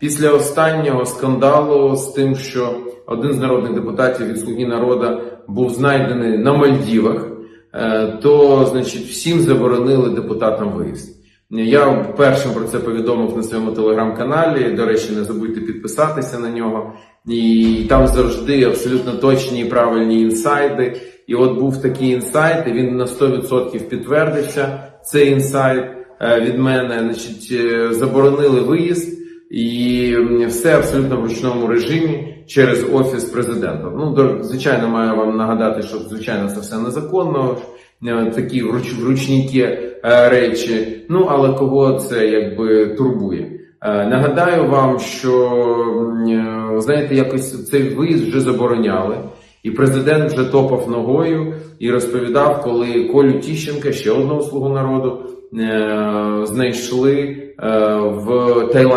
Після останнього скандалу з тим, що один з народних депутатів від Слуги народу був знайдений на Мальдівах, е, то значить всім заборонили депутатам виїзд. Я першим про це повідомив на своєму телеграм-каналі. До речі, не забудьте підписатися на нього. І там завжди абсолютно точні і правильні інсайди. І от був такий інсайт, і він на 100% підтвердився. Цей інсайт е, від мене, значить, е, заборонили виїзд. І все абсолютно в ручному режимі через офіс президента. Ну звичайно, маю вам нагадати, що звичайно це все незаконно, е, такі вруч, вручники е, речі. Ну але кого це якби турбує? Е, Нагадаю вам, що знаєте, якось цей виїзд вже забороняли, і президент вже топав ногою і розповідав, коли Колю Тіщенка, ще одного слугу народу, знайшли в Таїланді.